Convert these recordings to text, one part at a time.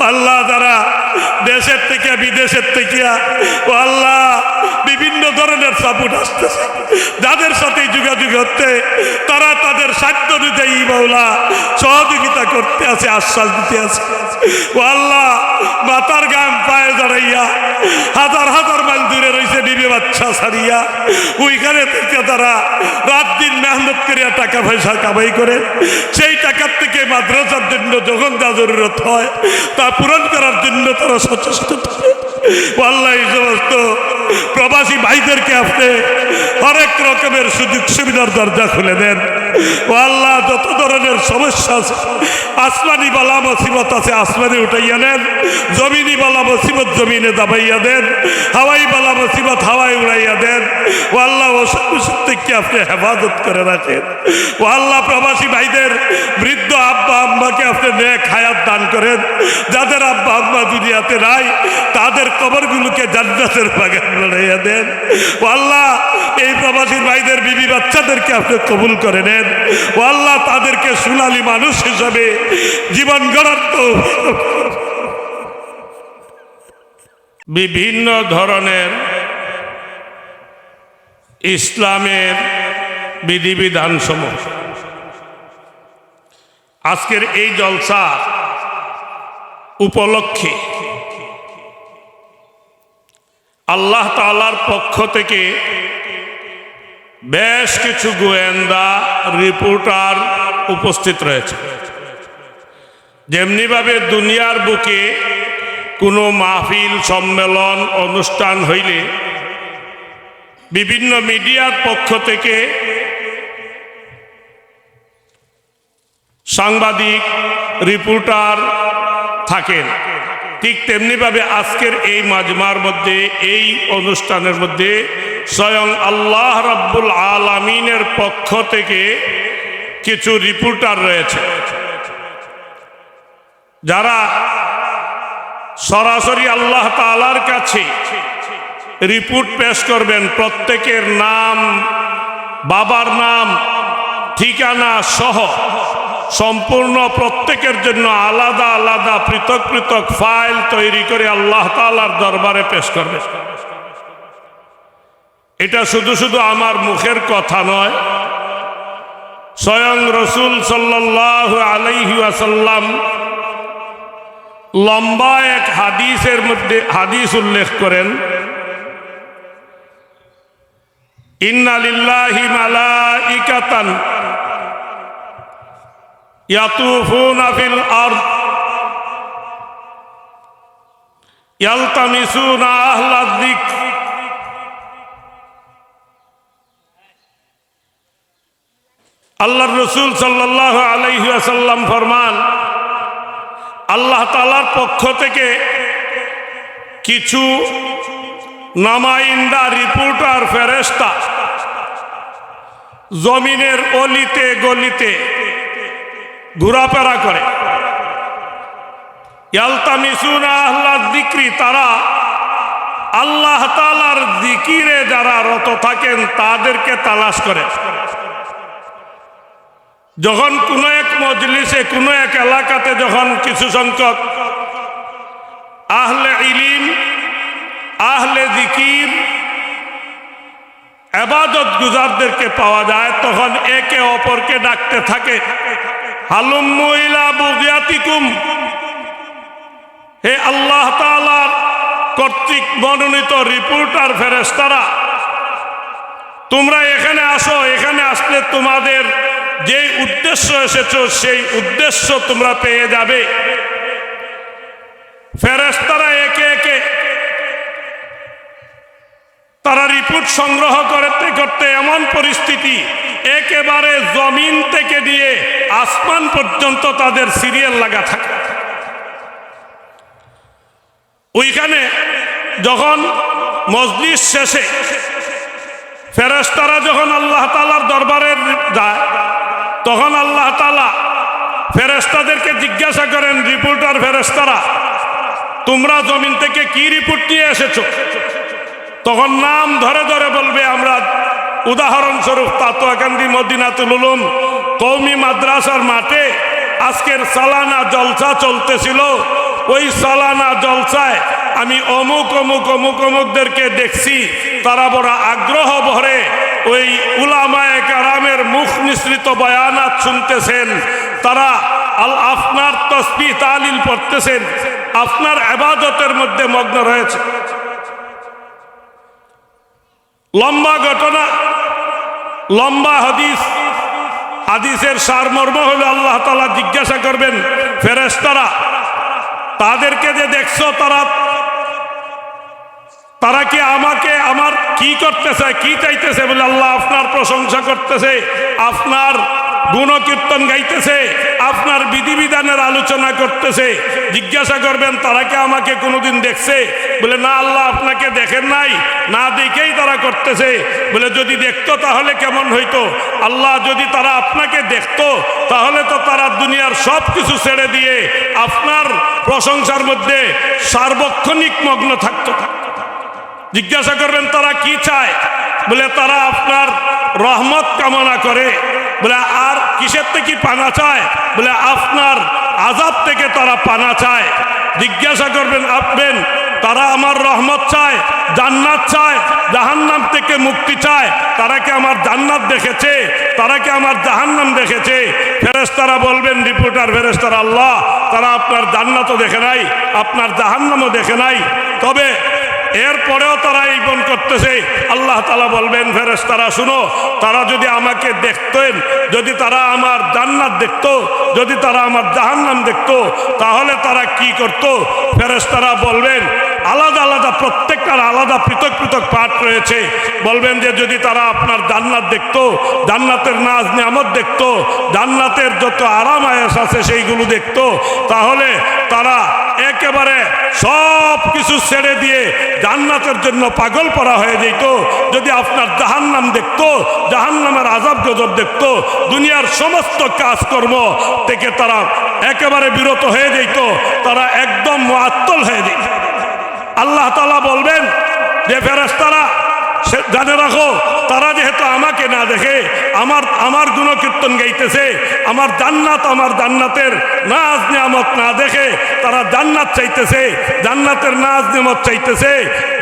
আল্লাহ তারা দেশের থেকে বিদেশের থেকে আল্লাহ বিভিন্ন ধরনের সাপোর্ট আসতেছে। যাদের সাথে যোগাযোগ হচ্ছে, তারা তাদের সাধ্য অনুযায়ী বাউলা সহযোগিতা করতে আছে, আশ্বাস দিতে আছে। ও আল্লাহ মাতার গাম পায়ে দাঁড়াইয়া হাজার হাজার মাইল দূরে রয়েছে ডিবি বাচ্চা ছাড়িয়া। ওইখানে থেকে তারা রাত দিন মেহনত করিয়া টাকা পয়সা কামাই করে। সেই টাকার থেকে মাদ্রাসার জন্য যখন যা জরুরত হয়, তা পূরণ করার জন্য তারা সচেষ্ট থাকে। আল্লাহ সমস্ত প্রবাসী ভাইদেরকে আপনি হরেক রকমের সুযোগ সুবিধার দরজা খুলে দেন। আল্লাহ, যত ধরনের সমস্যা আছে, আসমানি বালা মুসিবত আছে, আসমানে উঠাইয়া নেন, জমিনি বালা মুসিবত জমিনে দাবাইয়া দেন, হাওয়াই বালা মুসিবত হাওয়াই উড়াইয়া দেন। ও আল্লাহ থেকে আপনি হেফাজত করে রাখেন। ও আল্লাহ, প্রবাসী ভাইদের, বৃদ্ধ আব্বা আম্মাকে আপনি নেক হায়াত দান করেন। যাদের আব্বা আম্মা দুনিয়াতে নাই, তাদের কবরগুলোকে জান্নাতের বাগান বানাইয়া দেন। ও আল্লাহ, এই প্রবাসী ভাইদের, বিবি বাচ্চাদেরকে আপনি কবুল করে নেন। ও আল্লাহ তাদেরকে সুনালী মানুষ হিসাবে জীবন গড়ার বিভিন্ন ধরনের ইসলামের বিধিবিধান সমূহ আজকের এই জলসা উপলক্ষে আল্লাহ তালার পক্ষ থেকে বেশ কিছু গোয়েন্দা, রিপোর্টার উপস্থিত রয়েছে। যেমনিভাবে দুনিয়ার বুকে কোনো মাহফিল, সম্মেলন, অনুষ্ঠান হইলে বিভিন্ন মিডিয়ার পক্ষ থেকে সাংবাদিক, রিপোর্টার থাকেন। ঠিক তেমনিভাবে আজকের এই মাজমার মধ্যে, এই অনুষ্ঠানের মধ্যে স্বয়ং আল্লাহ রাব্বুল আলামিনের পক্ষ থেকে কিছু রিপোর্টার রয়েছে। যারা সরাসরি আল্লাহ তালার কাছে রিপোর্ট পেশ করবেন, প্রত্যেকের নাম, বাবার নাম, ঠিকানা সহ। সম্পূর্ণ প্রত্যেকের জন্য আলাদা আলাদা পৃথক পৃথক ফাইল তৈরি করে আল্লাহ তালার দরবারে পেশ করবে। এটা শুধু শুধু আমার মুখের কথা নয়, স্বয়ং রসুল সাল্লাহ আলাইহি আসাল্লাম লম্বা এক হাদিসের মধ্যে হাদিস উল্লেখ করেন ইন্নালিল্লাহি মালাইকাতান আল্লাহর রসুল সাল্লাহ আলাইহি ফরমান, আল্লাহ তালার পক্ষ থেকে কিছু নামাইন্দা রিপোর্টার ফেরেস্তা জমিনের অলিতে গলিতে ঘোরাফেরা করে। তারা আল্লাহ তালার দিকিরে যারা রত থাকেন, তাদেরকে তালাশ করে। যখন কোনো এক মজলিসে, কোনো এক এলাকাতে যখন কিছু সংখ্যক আহলে ইলিম, আহলে দিকির এবাদত গুজারদেরকে পাওয়া যায়, তখন একে অপরকে ডাকতে থাকে। হালুম মহিলা বুগিয়াতিকুম। হে আল্লাহ কর্তৃক মনোনীত রিপোর্টার ফেরেস্তারা তোমরা এখানে আসো, এখানে আসলে তোমাদের যে উদ্দেশ্য এসেছ, সেই উদ্দেশ্য তোমরা পেয়ে যাবে। ফেরেস্তারা একে একে তারা রিপোর্ট সংগ্রহ করতে করতে এমন পরিস্থিতি একেবারে জমিন থেকে দিয়ে আসমান পর্যন্ত তাদের সিরিয়াল লাগা থাকে। ওইখানে যখন মজলিস শেষে ফেরেস্তারা যখন আল্লাহ তালার দরবারে যায়, তখন আল্লাহ তালা ফেরেস্তাদেরকে জিজ্ঞাসা করেন, রিপোর্টার ফেরেস্তারা তোমরা জমিন থেকে কি রিপোর্ট নিয়ে এসেছ? তখন নাম ধরে ধরে বলবে, আমরা উদাহরণস্বরূপ তাতোয়াকান্দি মদিনাতুল উলুম কৌমি মাদ্রাসার মাঠে আজকের সালানা জলসা চলতেছিল। ওই সালানা জলসায় আমি অমুক অমুক অমুক, অমুকদেরকে দেখছি। তারা বড় আগ্রহ ভরে ওই উলামায়ে কারামের মুখ মিশ্রিত বয়ানাত শুনতেছেন। তারা আল আপনার তসবি তালিল পড়তেছেন। আপনার আবাদতের মধ্যে মগ্ন রয়েছে। লম্বা ঘটনা লম্বা হাদিস। হাদিসের সারমর্ম হলো আল্লাহ তালা জিজ্ঞাসা করবেন ফেরেস্তারা তাদেরকে যে দেখছ তারা তারা কি আমাকে, আমার কি করতেছে, কি চাইতেছে বলে আল্লাহ আপনার প্রশংসা করতেছে। আপনার গুণকীর্তন গাইতেছে, আপনার বিধিবিধানের আলোচনা করতেছে, জিজ্ঞাসা করবেন, তারা কি আমাকে কোনোদিন দেখছে? বলে, না, আল্লাহ আপনাকে দেখেন নাই, না দেখেই তারা করতেছে। বলে, যদি দেখতো তাহলে কেমন হইতো? আল্লাহ, যদি তারা আপনাকে দেখতো, তাহলে তো তারা দুনিয়ার সব কিছু ছেড়ে দিয়ে আপনার প্রশংসার মধ্যে সার্বক্ষণিক মগ্ন থাকতো। জিজ্ঞাসা করবেন, তারা কি চায়? বলে, তারা আপনার রহমত কামনা করে। বলে, আর কিসের থেকে পানা চায়? বলে, আপনার আজাব থেকে তারা পানা চায়। জিজ্ঞাসা করবেন আপবেন তারা আমার রহমত চায়, জান্নাত চায়, জাহান্নাম থেকে মুক্তি চায়? তারা কি আমার জান্নাত দেখেছে? তারা কি আমার জাহান্নাম দেখেছে? ফেরেশতারা বলবেন, রিপোর্টার, ফেরেশতারা আল্লাহ, তারা আপনার জান্নাতও দেখে নাই, আপনার জাহান্নামও দেখে নাই। তবে এরপরেও তারা এই বন করতেছে। আল্লাহ তালা বলবেন ফেরেস তারা শুনো, তারা যদি আমাকে দেখতেন, যদি তারা আমার জান্নাত দেখত, যদি তারা আমার জাহান্নাম দেখত, তাহলে তারা কি করত? ফেরেস তারা বলবেন আলাদা আলাদা, প্রত্যেকটার আলাদা পৃথক পৃথক পাঠ রয়েছে। বলবেন যে যদি তারা আপনার জান্নাত দেখতো, জান্নাতের নাজ নিয়ামত দেখতো, জান্নাতের যত আরাম আয়াস আছে সেইগুলো দেখতো, তাহলে তারা একেবারে সব কিছু ছেড়ে দিয়ে জান্নাতের জন্য পাগল পরা হয়ে যেত। যদি আপনার জাহান্নাম দেখতো, জাহান্নামের আজাব গজব দেখতো, দুনিয়ার সমস্ত কাজকর্ম থেকে তারা একেবারে বিরত হয়ে যেত, তারা একদম মাত্তল হয়ে যেত। আল্লাহ তালা বলবেন যে ফেরেস্তারা সে জানে রাখো, তারা যেহেতু আমাকে না দেখে, আমার আমার গুণকীর্তন গাইতেছে, আমার জান্নাত আমার জান্নাতের নাজ নিয়ামত না দেখে, তারা জান্নাত চাইতেছে, জান্নাতের নাজ নিয়ামত চাইতেছে,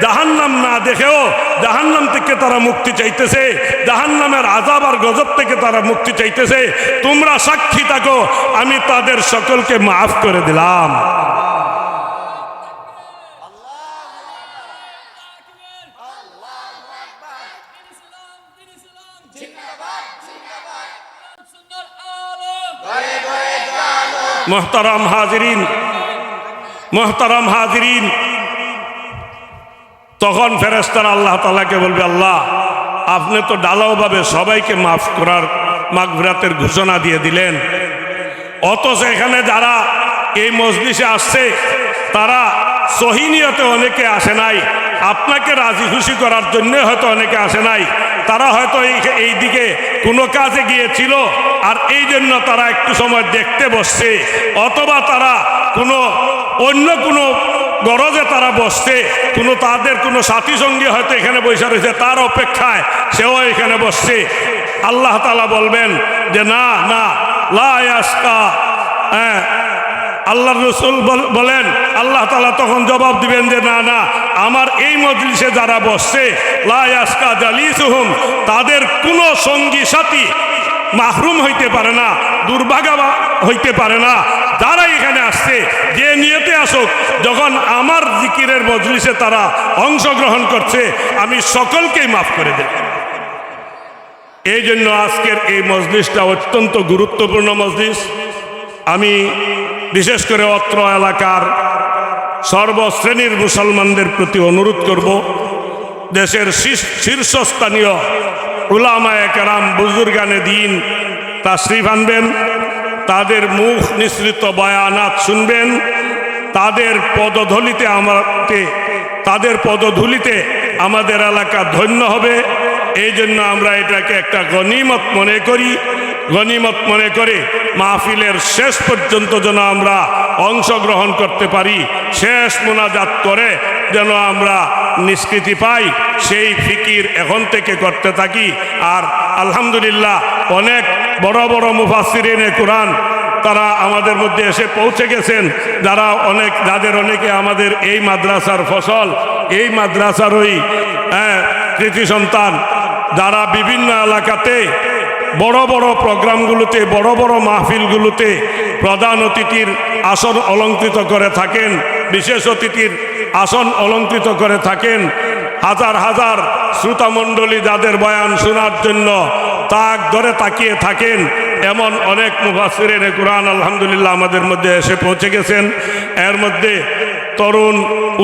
জাহান্নাম না দেখেও জাহান্নাম থেকে তারা মুক্তি চাইতেছে, জাহান্নামের আজাব আর গজব থেকে তারা মুক্তি চাইতেছে, তোমরা সাক্ষী থাকো, আমি তাদের সকলকে মাফ করে দিলাম। মোহতারাম হাজরিন মোহতারাম হাজরিন। তখন ফেরেস্তার আল্লাহ তালাকে বলবে, আল্লাহ, আপনি তো ডালাওভাবে সবাইকে মাফ করার মাগফিরাতের ঘোষণা দিয়ে দিলেন। অথচ এখানে যারা এই মজলিসে আসছে, তারা সহিনিয়তে অনেকে আসে নাই। আপনাকে রাজি খুশি করার জন্য হয়তো অনেকে আসে নাই। তারা হয়তো এই দিকে কোনো কাজে গিয়েছিল আর এই জন্য তারা একটু সময় দেখতে বসছে। অথবা তারা কোনো অন্য কোনো গরজে তারা বসছে, কোনো তাদের কোনো সাথী সঙ্গী হয়তো এখানে বসে রয়েছে, তার অপেক্ষায় সেও এখানে বসছে। আল্লাহ তালা বলবেন যে, না না লায়াসকা হ্যাঁ আল্লাহ রসুল বল- বলেন, আল্লাহ তালা তখন জবাব দিবেন যে, না না, আমার এই মজলিসে যারা বসছে লায়াসকা জালিসুহুম, তাদের কোনো সঙ্গী সাথী মাহরুম হইতে পারে না, দুর্ভাগা হইতে পারে না। যারা এখানে আসছে, যে নিয়তে আসুক, যখন আমার জিকিরের মজলিসে তারা অংশগ্রহণ করছে, আমি সকলকেই মাফ করে দেব। এই জন্য আজকের এই মজলিসটা অত্যন্ত গুরুত্বপূর্ণ মজলিস। আমি বিশেষ করে অত্র এলাকার সর্বশ্রেণীর মুসলমানদের প্রতি অনুরোধ করব, দেশের শীর্ষ- শীর্ষস্থানীয় উলামায় কেরাম বুজুর্গানে দিন তাশরিফ আনবেন, তাদের মুখ নিঃসৃত বয়ানাত শুনবেন, তাদের পদধলিতে আমাকে তাদের পদধূলিতে আমাদের এলাকা ধন্য হবে। এই জন্য আমরা এটাকে একটা গনিমত মনে করি। গনিমত মনে করে মাহফিলের শেষ পর্যন্ত যেন আমরা অংশগ্রহণ করতে পারি শেষ মোনাজাত করে যেন আমরা নিষ্কৃতি পাই সেই ফিকির এখন থেকে করতে থাকি। আর আলহামদুলিল্লাহ অনেক বড় বড় মুফাসিরিনে কোরআন তারা আমাদের মধ্যে এসে পৌঁছে গেছেন। যারা অনেক যাদের অনেকে আমাদের এই মাদ্রাসার ফসল এই মাদ্রাসারই হ্যাঁ, কৃতি সন্তান যারা বিভিন্ন এলাকাতে বড় বড় প্রোগ্রামগুলোতে, বড় বড় মাহফিলগুলোতে প্রধান অতিথির আসন অলঙ্কৃত করে থাকেন, বিশেষ অতিথির আসন অলঙ্কৃত করে থাকেন। হাজার হাজার শ্রোতামণ্ডলী যাদের বয়ান শোনার জন্য তাক ধরে তাকিয়ে থাকেন, এমন অনেক মুফাসিরের কোরআন আলহামদুলিল্লাহ আমাদের মধ্যে এসে পৌঁছে গেছেন। এর মধ্যে তরুণ,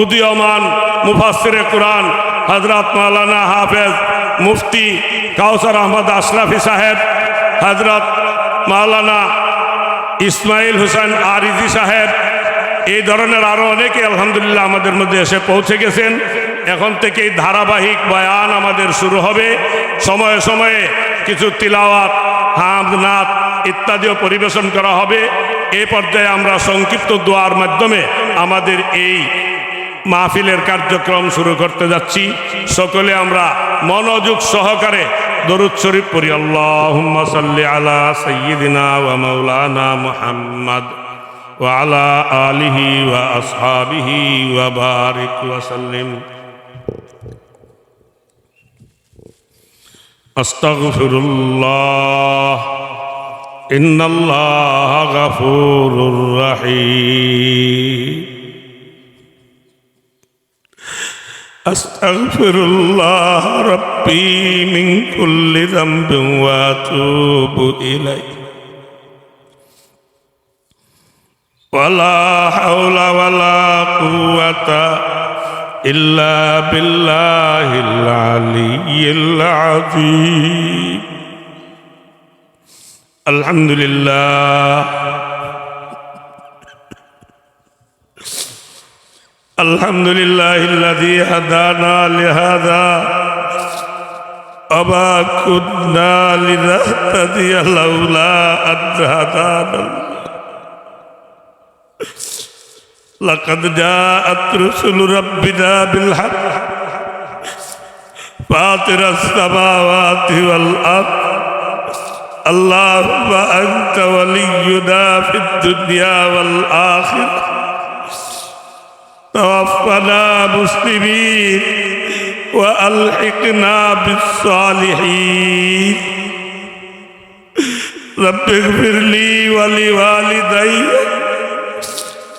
উদীয়মান মুফাসিরে কোরআন হজরত মাওলানা হাফেজ মুফতি কাউসার আহমদ আশরাফি সাহেব হজরত মাওলানা ইসমাইল হোসেন আরিজি সাহেব, এই ধরনের আরও অনেকে আলহামদুলিল্লাহ আমাদের মধ্যে এসে পৌঁছে গেছেন। এখন থেকেই ধারাবাহিক বয়ান আমাদের শুরু হবে। সময়ে সময়ে কিছু তিলাওয়াত হাম নাথ ইত্যাদিও পরিবেশন করা হবে। এ পর্যায়ে আমরা সংক্ষিপ্ত দোয়ার মাধ্যমে আমাদের এই মাহফিলের কার্যক্রম শুরু করতে যাচ্ছি। সকলে আমরা মনোযোগ সহকারে দরুদ শরীফ পড়ি। আল্লাহুম্মা সাল্লি আলা সাইয়্যিদিনা ওয়া মাওলানা মুহাম্মদ ওয়া আলা আলিহি ওয়া আসহাবিহি ওয়া বারিক ওয়া সাল্লিম। আস্তাগফিরুল্লাহ। ইন্নাল্লাহ গাফুরুর রহিম। أستغفر الله ربي من كل ذنب وأتوب إليه. ولا حول ولا قوة إلا بالله العلي العظيم. الحمد لله الحمد لله الذي هدانا لهذا. وما كنا لنهتدي لولا أن هدانا. لقد جاءت رسل ربنا بالحق. فاطر السماوات والأرض. اللهم أنت ولينا في الدنيا والآخرة. توفنا مسلمين وألحقنا بالصالحين. رب اغفر لي ولوالدي.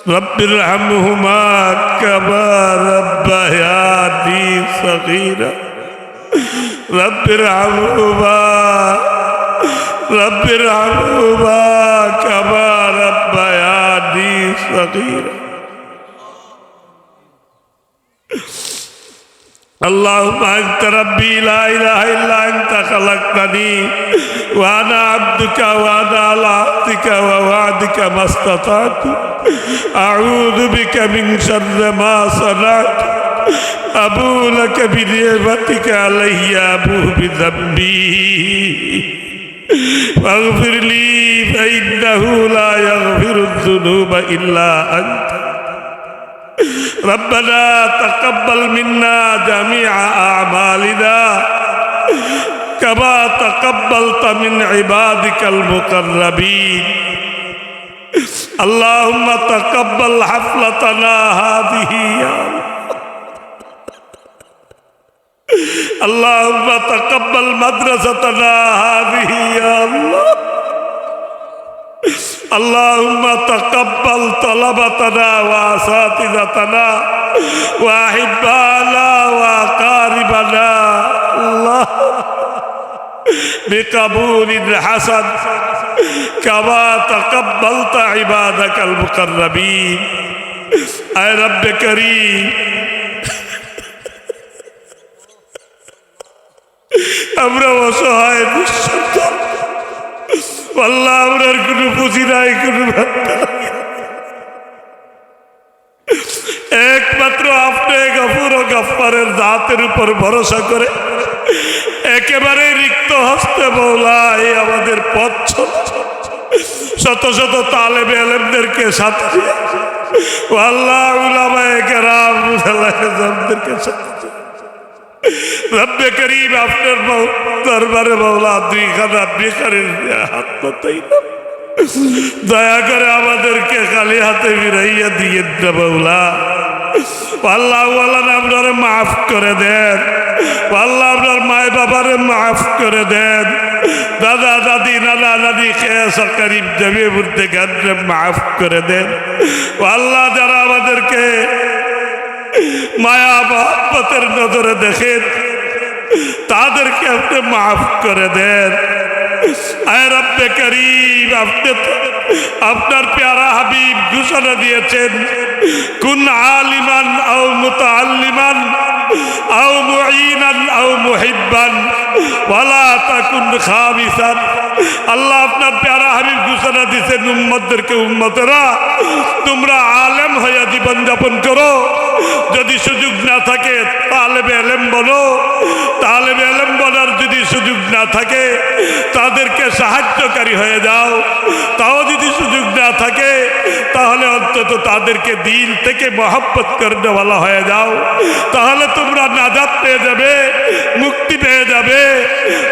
رب ارحمهما كما ربياني صغيرا. رب ارحمهما. رب ارحمهما كما ربياني صغيرا. اللهم انت ربي لا اله الا انت خلقتني وانا عبدك وانا على عهدك ووعدك ما استطعت اعوذ بك من شر ما صنعت ابو لك بنعمتك علي ابو بذنبي فاغفر لي فانه لا يغفر الذنوب الا انت ربنا تقبل منا جميع أعمالنا كما تقبلت من عبادك المقربين. اللهم تقبل حفلتنا هذه يا الله اللهم تقبل مدرستنا هذه يا الله. اللهم تقبل طلبتنا واساتذتنا واحبانا واقاربنا الله بقبول حسن كما تقبلت عبادك المقربين اي رب كريم আমরা অসহায় নিঃশব্দ আল্লাহ কোনো পুঁজি নাই, কোনো একমাত্র আপনি গফুর ও গফারের দাঁতের উপর ভরসা করে একেবারে রিক্ত হস্তে বৌলাই আমাদের পথ। শত শত তালেব এলেমদেরকে সাথে আল্লাহ, উলামায়ে কেরাম সাথে রব্বে করিম আপনার দরবারে মৌলা দুই খানা বেকারের হাত পাতাই না। দয়া করে আমাদেরকে খালি হাতে ফিরাইয়া দিয়ে দে বাউলা আল্লাহ আপনার মাফ করে দেন। আল্লাহ আপনার মায় বাবারে মাফ করে দেন। দাদা, দাদি, নানা, নানি খেয়ে সরকারি জমি বুঝতে গানরে মাফ করে দেন। পাল্লা যারা আমাদেরকে মায়া মহাব্বতের নজরে দেখেন। তাদেরকে আপনি মাফ করে দেন। আপনার প্যারা হাবিব ঘোষণা দিয়েছেন। কোন আলিমান আও মুতাআল্লিমান, আও আও আল্লাহ আপনার প্যারা হাবিব ঘোষণা উম্মতদেরকে, উম্মতেরা, তোমরা আলেম হইয়া জীবন যাপন করো। যদি সুযোগ না থাকে এলেম বলো। এলেম বলার যদি সুযোগ না থাকে, তাদেরকে সাহায্যকারী হয়ে যাও। তাও যদি সুযোগ না থাকে, তাহলে অন্তত তাদেরকে দিল থেকে মহাব্বত করতে বলা হয়ে যাও। তাহলে তোমরা নাজাত পেয়ে যাবে, মুক্তি যাবে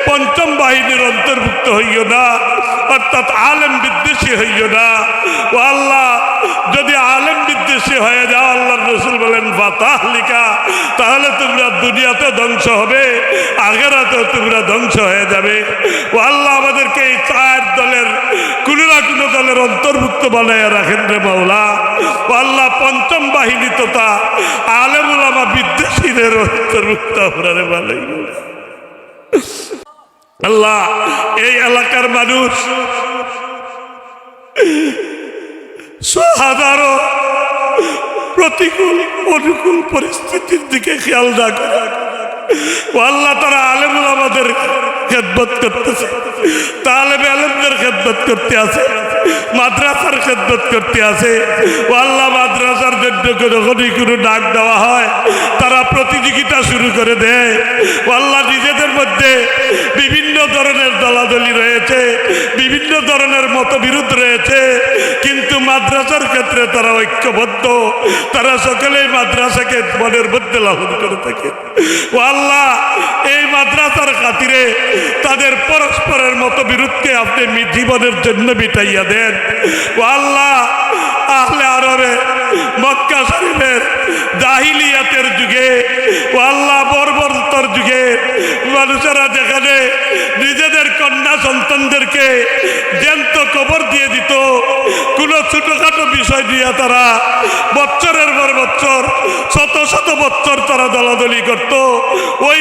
পঞ্চম বাহিনীর অন্তর্ভুক্ত হইও না, অর্থাৎ আলেম বিদ্বেষী হইও না। ও আল্লাহ, যদি আলেম বিদ্বেষী হয়ে যাও আল্লাহ রসুল বলেন বাতাহ লিখা তাহলে তোমরা দুনিয়াতে ধ্বংস হবে আগেরাতেও তোমরা ধ্বংস হয়ে যাবে। ও আল্লাহ, আমাদেরকে এই চার দলের, কোনো না কোনো দলের অন্তর্ভুক্ত বানায় রাখেন রে মাওলা। ও আল্লাহ, পঞ্চম বাহিনী তো তথা আলেমুলামা বিদ্বেষীদের অন্তর্ভুক্ত আপনারে বানাই আল্লাহ, এই এলাকার মানুষ হাজারো প্রতিকূল, অনুকূল পরিস্থিতির দিকে খেয়াল রাখে আল্লাহ তারা আলেমুল আমাদের হেদবত করতেছে। তালেবে আলেমদের খেদমত করতে আছে, মাদ্রাসার খেদমত করতে আছে। ও আল্লাহ মাদ্রাসার জন্য যখনই কোনো ডাক দেওয়া হয়, তারা প্রতিযোগিতা শুরু করে দেয়। ও আল্লাহ নিজেদের মধ্যে বিভিন্ন ধরনের দলাদলি রয়েছে, বিভিন্ন ধরনের মতবিরোধ রয়েছে, কিন্তু মাদ্রাসার ক্ষেত্রে তারা ঐক্যবদ্ধ। তারা সকলেই মাদ্রাসাকে মনের মধ্যে লালন করে থাকে। ও আল্লাহ এই মাদ্রাসার খাতিরে তাদের পরস্পরের মতবিরোধকে আপনি জীবনের জন্য মিটাইয়া দেন। ও আল্লাহ, আহলে আরবে, মক্কা শরীফের জাহিলিয়াতের যুগে, ও আল্লাহ, বর্বরতর যুগে মানুষেরা যেখানে নিজেদের কন্যা সন্তানদেরকে জ্যান্ত কবর দিয়ে দিত, কোনো ছোটখাটো বিষয় দিয়ে তারা বছরের পর বছর শত শত বছর তারা দলাদলি করত। ওই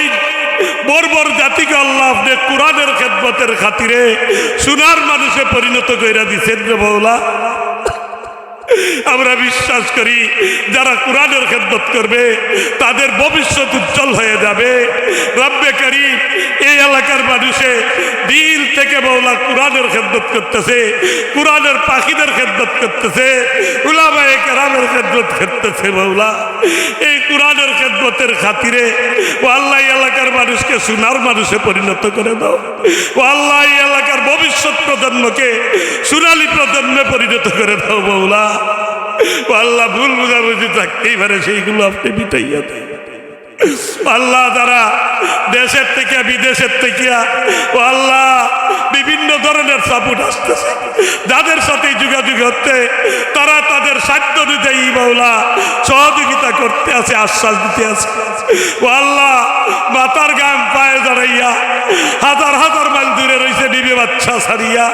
বর্বর জাতিকে আল্লাহ আপনি কোরআনের খেদমতের খাতিরে সোনার মানুষে পরিণত করে দিচ্ছেন রে বৌলা আমরা বিশ্বাস করি, যারা কোরআনের খেদমত করবে, তাদের ভবিষ্যৎ উজ্জ্বল হয়ে যাবে। রব্বে করি এই এলাকার মানুষে দিল থেকে বৌলা কোরআনের খেদমত করতেছে, কোরআনের পাখিদের খেদমত করতেছে, উলামায়ে কেরামের খেদমত করতেছে বৌলা এই কোরআনের খেদমতের খাতিরে, ও আল্লাহ এলাকার মানুষকে সোনার মানুষে পরিণত করে দাও। ও আল্লাহ এলাকার ভবিষ্যৎ প্রজন্মকে সোনালী প্রজন্মে পরিণত করে দাও বৌলা আল্লাহ ভুল বুঝাবুঝি থাকতেই পারে সেইগুলো আপনি মিটাইয়া দেয় আল্লাহ তারা দেশের থেকে বিদেশের থেকে আল্লাহ বিভিন্ন ধরনের সাপোর্ট আসতেছে। যাদের সাথে যোগাযোগ হচ্ছে, তারা তাদের সাধ্য অনুযায়ী বাউলা সহযোগিতা করতে আছে, আশ্বাস দিতে আছে। ও আল্লাহ, মাতার গাম পায়ে দাঁড়াইয়া হাজার হাজার মাইল দূরে রয়েছে নিবে বাচ্চা সারিয়া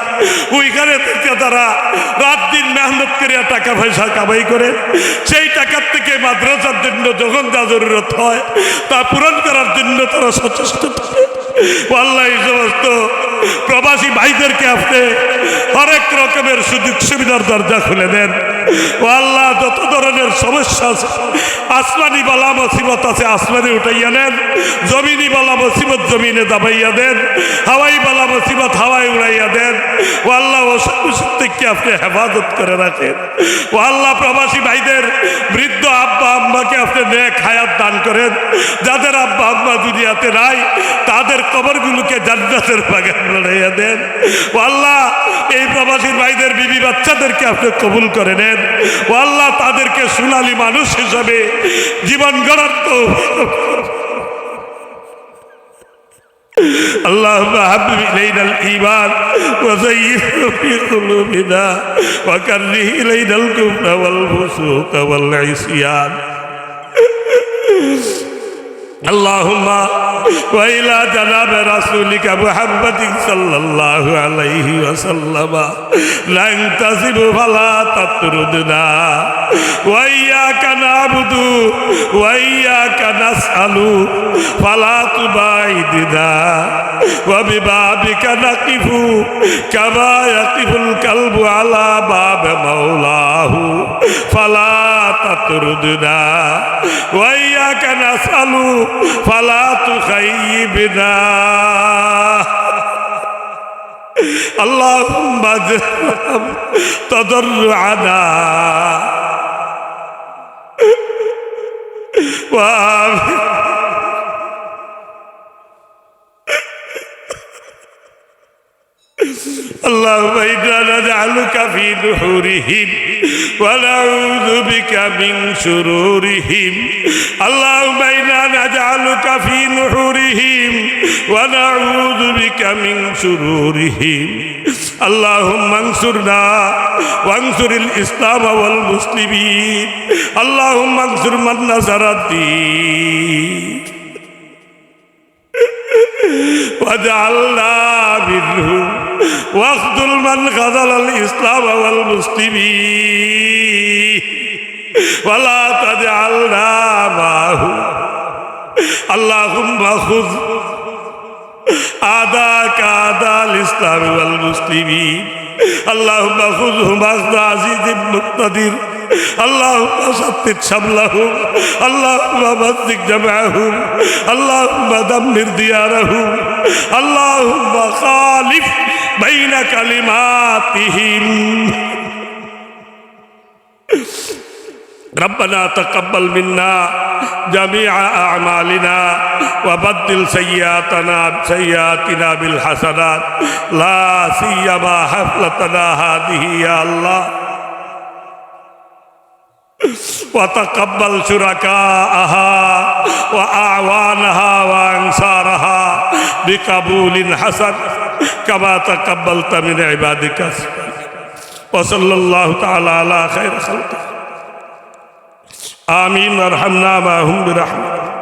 ওইখানে থেকে তারা রাত দিন মেহনত করিয়া টাকা পয়সা কামাই করে, সেই টাকার থেকে মাদ্রাসার জন্য যখন যা জরুরত হয়, তা পূরণ করার জন্য তারা সচেষ্ট থাকে। আল্লাহ, এই সমস্ত প্রবাসী ভাইদেরকে আপনি হরেক রকমের সুযোগ সুবিধার দরজা খুলে দেন। ও আল্লাহ, যত ধরনের সমস্যা আছে, আসমানি বালা মুসিবত আছে, আসমানি উঠাইয়া নেন। জমিনি বালা মুসিবত জমিনে দাবাইয়া দেন। হাওয়াই বালা মুসিবত হাওয়াই উড়াইয়া দেন। ও আল্লাহ ওষুধ আপনি হেফাজত করে রাখেন। ও আল্লাহ, প্রবাসী ভাইদের বৃদ্ধ আব্বা আম্মাকে আপনি নেক হায়াত দান করেন। যাদের আব্বা আম্মা দুনিয়াতে নাই, তাদের কবরগুলোকে জান্নাতের বাগান বানাইয়া দেন ও আল্লাহ এই প্রবাসী ভাইদের বিবি বাচ্চাদেরকে আপনি কবুল করে নেন ও আল্লাহ তাদেরকে সোনালী মানুষ হিসাবে জীবন গড়ার তো ও اللهم حبب إلينا الإيمان وزينه في قلوبنا وكره إلينا الكفر والفسوق والعصيان اللهم وإلى جناب رسولك محمد صلى الله عليه وسلم لن تصب فلا تطردنا وإياك نعبد وإياك نسأل فلا تباعدنا وببابك نقف كما يقف الكلب على باب مولاه فلا تطردنا وإياك نسأل فلا تخيبنا اللهم اجعل تضرعنا وآمين اللهم إنا نجعلك في نحورهم ونعوذ بك من شرورهم اللهم إنا نجعلك في نحورهم ونعوذ بك من شرورهم اللهم انصرنا وانصر الإسلام والمسلمين اللهم انصر من نصر الدين واجعلنا منهم واخذل من خذل الإسلام والمسلمين ولا تجعلنا معه اللهم خذ أعداءك أعداء الإسلام والمسلمين اللهم خذهم أخذ عزيز مقتدر اللهم شتت شملهم اللهم مزق جمعهم اللهم دمر ديارهم اللهم خالف بين كلماتهم ربنا تقبل منا جميع أعمالنا وبدل سيئاتنا سيئاتنا بالحسنات لا سيما حفلتنا هذه يا الله وتقبل شركاءها وأعوانها وأنصارها بقبول حسن كما تقبلت من عبادك وصلى الله تعالى على خير خلقه آمين وارحمنا معهم برحمتك